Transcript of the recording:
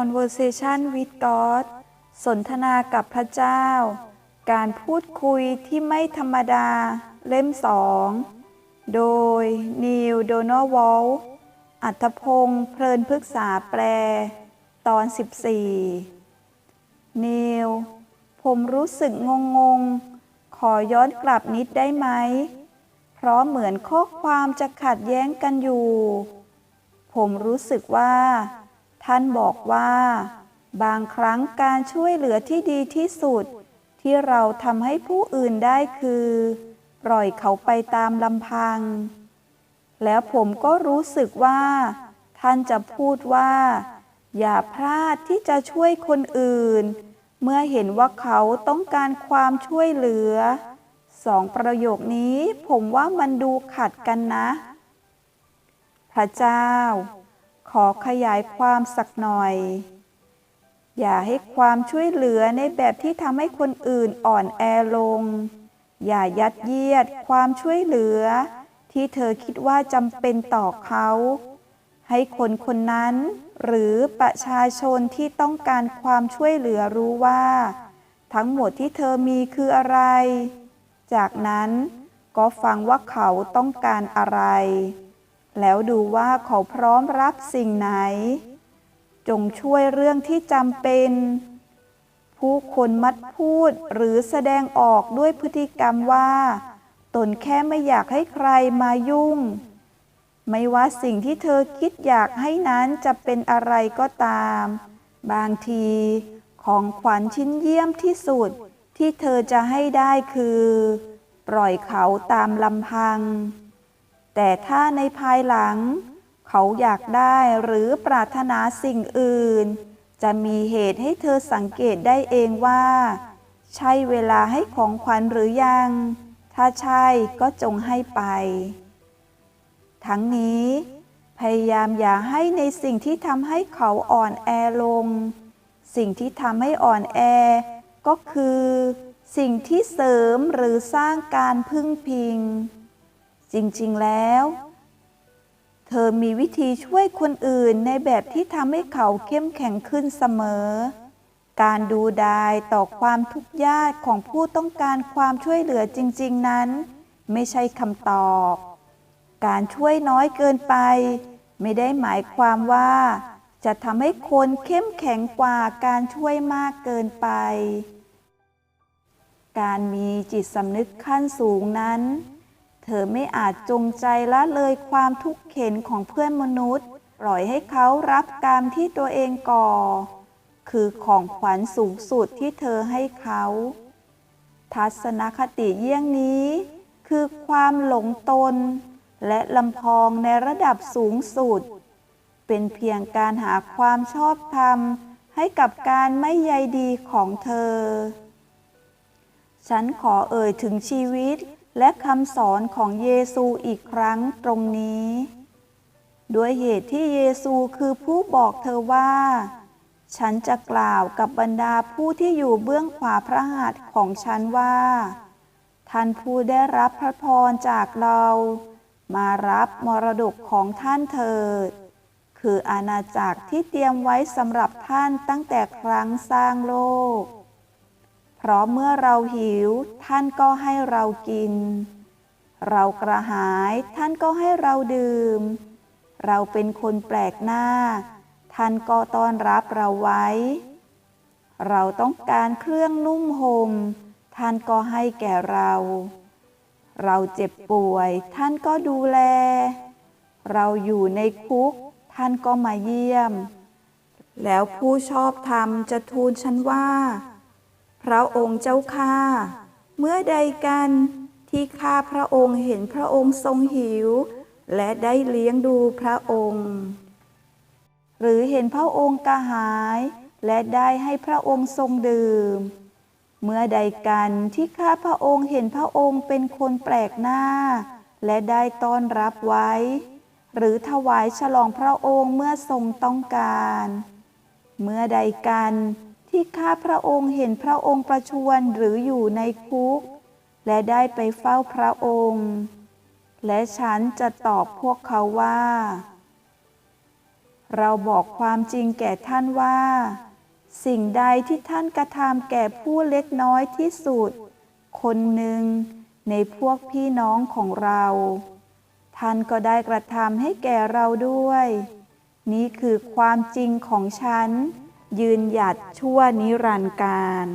Conversation with God สนทนากับพระเจ้า การพูดคุยที่ไม่ธรรมดาเล่มสอง โดยนิวโดน l วอลอัธพงศ์เพลินพฤกษาแปล ตอน 14 นิว ผมรู้สึกงงงๆขอย้อนกลับนิดได้ไหม เพราะเหมือนข้อความจะขัดแย้งกันอยู่ ผมรู้สึกว่า ท่านบอกว่า บางครั้งการช่วยเหลือที่ดีที่สุด ที่เราทำให้ผู้อื่นได้คือ ปล่อยเขาไปตามลำพัง แล้วผมก็รู้สึกว่า ท่านจะพูดว่า อย่าพลาดที่จะช่วยคนอื่น เมื่อเห็นว่าเขาต้องการความช่วยเหลือสองประโยคนี้ผมว่ามันดูขัดกันนะ พระเจ้า ขอขยายความสักหน่อย อย่าให้ความช่วยเหลือในแบบที่ทำให้คนอื่นอ่อนแอลง อย่ายัดเยียดความช่วยเหลือ ที่เธอคิดว่าจำเป็นต่อเขา ให้คนคนนั้นหรือประชาชนที่ต้องการความช่วยเหลือรู้ว่า ทั้งหมดที่เธอมีคืออะไร จากนั้นก็ฟังว่าเขาต้องการอะไร แล้วดูว่าเขาพร้อมรับสิ่งไหน จงช่วยเรื่องที่จำเป็น ผู้คนมัดพูดหรือแสดงออกด้วยพฤติกรรมว่า ตนแค่ไม่อยากให้ใครมายุ่ง ไม่ว่าสิ่งที่เธอคิดอยากให้นั้นจะเป็นอะไรก็ตาม บางทีของขวัญชิ้นเยี่ยมที่สุดที่เธอจะให้ได้คือ ปล่อยเขาตามลำพัง แต่ถ้าในภายหลัง เขาอยากได้หรือปรารถนาสิ่งอื่น จะมีเหตุให้เธอสังเกตได้เองว่า ใช่เวลาให้ของขวัญหรือยัง ถ้าใช่ก็จงให้ไป ทั้งนี้ พยายามอย่าให้ในสิ่งที่ทำให้เขาอ่อนแอลง สิ่งที่ทำให้อ่อนแอ ก็คือ สิ่งที่เสริมหรือสร้างการพึ่งพิง จริงๆแล้ว เธอมีวิธีช่วยคนอื่นในแบบที่ทำให้เขาเข้มแข็งขึ้นเสมอ การดูดายต่อความทุกข์ยากของผู้ต้องการความช่วยเหลือจริง ๆ นั้น ไม่ใช่คำตอบ การช่วยน้อยเกินไป ไม่ได้หมายความว่า จะทำให้คนเข้มแข็งกว่าการช่วยมากเกินไปการมีจิตสำนึกขั้นสูงนั้น เธอไม่อาจจงใจละเลยความทุกข์เข็นของเพื่อนมนุษย์ ปล่อยให้เขารับกรรมที่ตัวเองก่อ คือของขวัญสูงสุดที่เธอให้เขา ทัศนคติเยี่ยงนี้ คือความหลงตน และลำพองในระดับสูงสุด เป็นเพียงการหาความชอบธรรมให้กับการไม่ใยดีของเธอ ฉันขอเอ่ยถึงชีวิต และคำสอนของเยซูอีกครั้งตรงนี้ ด้วยเหตุที่เยซูคือผู้บอกเธอว่า ฉันจะกล่าวกับบรรดาผู้ที่อยู่เบื้องขวาพระหัตถ์ของฉันว่า ท่านผู้ได้รับพระพรจากเรา มารับมรดกของท่านเถิด คืออาณาจักรที่เตรียมไว้สำหรับท่านตั้งแต่ครั้งสร้างโลก เพราะเมื่อเราหิว ท่านก็ให้เรากิน เรากระหายท่านก็ให้เราดื่ม เราเป็นคนแปลกหน้า ท่านก็ต้อนรับเราไว้ เราต้องการเครื่องนุ่มห่มท่านก็ให้แก่เรา เราเจ็บป่วย ท่านก็ดูแล เราอยู่ในคุก ท่านก็มาเยี่ยม แล้วผู้ชอบธรรมจะทูลฉันว่า พระองค์เจ้าข้าเมื่อใดกันที่ข้าพระองค์เห็นพระองค์ทรงหิว และได้เลี้ยงดูพระองค์ หรือเห็นพระองค์กระหาย และได้ให้พระองค์ทรงดื่ม เมื่อใดกันที่ข้าพระองค์เห็นพระองค์เป็นคนแปลกหน้า และได้ต้อนรับไว้ หรือถวายฉลองพระองค์เมื่อทรงต้องการ เมื่อใดกัน ที่ข้าพระองค์เห็นพระองค์ประชวรหรืออยู่ในคุก และได้ไปเฝ้าพระองค์ และฉันจะตอบพวกเขาว่า เราบอกความจริงแก่ท่านว่า สิ่งใดที่ท่านกระทำแก่ผู้เล็กน้อยที่สุด คนหนึ่งในพวกพี่น้องของเรา ท่านก็ได้กระทำให้แก่เราด้วย นี่คือความจริงของฉัน ยืนหยัดชั่วนิรันดร์การ